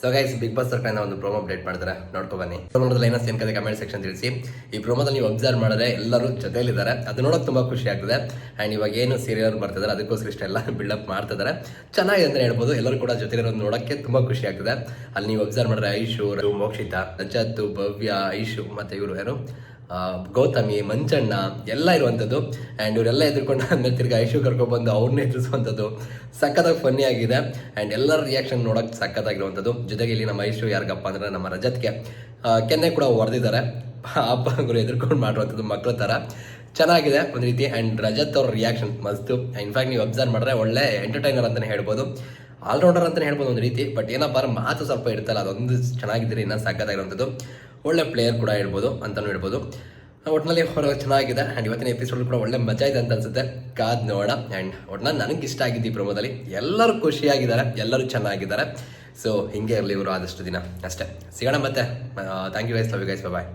So guys big boss ಸರ್ಕಾರ ಒಂದು promo update ಮಾಡ್ತಾರೆ. ನೋಡ್ಕೊ ಬನ್ನಿ. ನೋಡಿದ್ರೆ ಏನೋ ಸೇಮ್ ಕತೆ ಕಮೆಂಟ್ ಸೆಕ್ಷನ್ ತಿಳಿಸಿ. ಈ ಪ್ರೋಮೋದಲ್ಲಿ ನೀವು ಅಬ್ಸರ್ವ್ ಮಾಡಿದ್ರೆ ಎಲ್ಲರೂ ಜೊತೆಯಲ್ಲಿದ್ದಾರೆ. ಅದು ನೋಡೋಕೆ ತುಂಬ ಖುಷಿ ಆಗ್ತದೆ. ಆ್ಯಂಡ್ ಇವಾಗ ಏನು ಸೀರಿಯಲ್ ಬರ್ತಿದ್ದಾರೆ ಅದಕ್ಕೋಸ್ಕರ ಇಷ್ಟೆಲ್ಲ ಬಿಲ್ಡಪ್ ಮಾಡ್ತಿದ್ದಾರೆ ಚೆನ್ನಾಗಿದೆ ಅಂತ ಹೇಳ್ಬೋದು. ಎಲ್ಲರೂ ಕೂಡ ಜೊತೆಲಿರೋದು ನೋಡೋಕ್ಕೆ ತುಂಬ ಖುಷಿ ಆಗ್ತದೆ. ಅಲ್ಲಿ ನೀವು ಅಬ್ಸರ್ವ್ ಮಾಡಿದ್ರೆ ಐಶು ಮೋಕ್ಷಿತ ಮೋಕ್ಷಿತಾ, ರಜತ್, ಭವ್ಯ, ಐಶು ಮತ್ತು ಇವರು ಯಾರು? ಗೌತಮಿ ಮಂಚಣ್ಣ ಎಲ್ಲ ಇರುವಂಥದ್ದು. ಆ್ಯಂಡ್ ಇವರೆಲ್ಲ ಎದುರ್ಕೊಂಡು ಆದ್ಮೇಲೆ ತಿರ್ಗಿ ಐಶು ಕರ್ಕೊಬಂದು ಅವ್ರನ್ನ ಎದುರಿಸುವಂಥದ್ದು. ಸಖತ್ತಾಗಿ ಫನ್ನಿ ಆಗಿದೆ. ಆ್ಯಂಡ್ ಎಲ್ಲರ ರಿಯಾಕ್ಷನ್ ನೋಡೋಕೆ ಸಖತ್ತಾಗಿರುವಂಥದ್ದು. ಜೊತೆಗೆ ಇಲ್ಲಿ ನಮ್ಮ ಐಶು ಯಾರಿಗಪ್ಪ ಅಂದರೆ ನಮ್ಮ ರಜತ್ಗೆ. ಕೆನ್ನೆ ಕೂಡ ಹೊಡೆದಿದ್ದಾರೆ. ಗುರು ಎದುರ್ಕೊಂಡು ಮಾಡಿರುವಂಥದ್ದು ಮಕ್ಕಳ ಥರ. ಚೆನ್ನಾಗಿದೆ ಒಂದು ರೀತಿ. ಆ್ಯಂಡ್ ರಜತ್ ಅವ್ರ ರಿಯಾಕ್ಷನ್ ಮಸ್ತು. ಇನ್ಫ್ಯಾಕ್ಟ್ ನೀವು ಅಬ್ಸರ್ವ್ ಮಾಡಿದ್ರೆ ಒಳ್ಳೆ ಎಂಟರ್ಟೈನರ್ ಅಂತಲೇ ಹೇಳ್ಬೋದು. ಆಲ್ರೌಂಡರ್ ಅಂತಲೇ ಹೇಳ್ಬೋದು ಒಂದು ರೀತಿ ಬಟ್ ಏನಪ್ಪ ಅಂದ್ರೆ ಮಾತು ಸ್ವಲ್ಪ ಇರ್ತಲ್ಲ ಅದೊಂದು ಚೆನ್ನಾಗಿದ್ರೆ ಇನ್ನೂ ಸಾಕಾಗಿರುವಂಥದ್ದು ಒಳ್ಳೆ ಪ್ಲೇಯರ್ ಕೂಡ ಹೇಳ್ಬೋದು ಅಂತಲೂ ಹೇಳ್ಬೋದು. ಒಟ್ಟಿನಲ್ಲಿ ಹೊರಗೆ ಚೆನ್ನಾಗಿದೆ ಆ್ಯಂಡ್ ಇವತ್ತಿನ ಎಪಿಸೋಡ್ ಕೂಡ ಒಳ್ಳೆ ಮಜಾ ಇದೆ ಅಂತ ಅನ್ಸುತ್ತೆ. ಕಾದ್ ನೋಡ ಆ್ಯಂಡ್ ಒಟ್ನಲ್ಲಿ ನನಗೆ ಇಷ್ಟ ಆಗಿದ್ದು ಈ ಪ್ರಮೋದಲ್ಲಿ ಎಲ್ಲರೂ ಖುಷಿಯಾಗಿದ್ದಾರೆ, ಎಲ್ಲರೂ ಚೆನ್ನಾಗಿದ್ದಾರೆ. ಸೊ ಹಿಂಗೆ ಇರಲಿ ಇವರು ಆದಷ್ಟು ದಿನ. ಅಷ್ಟೇ. ಸಿಗೋಣ ಮತ್ತೆ. Thank you guys love you guys bye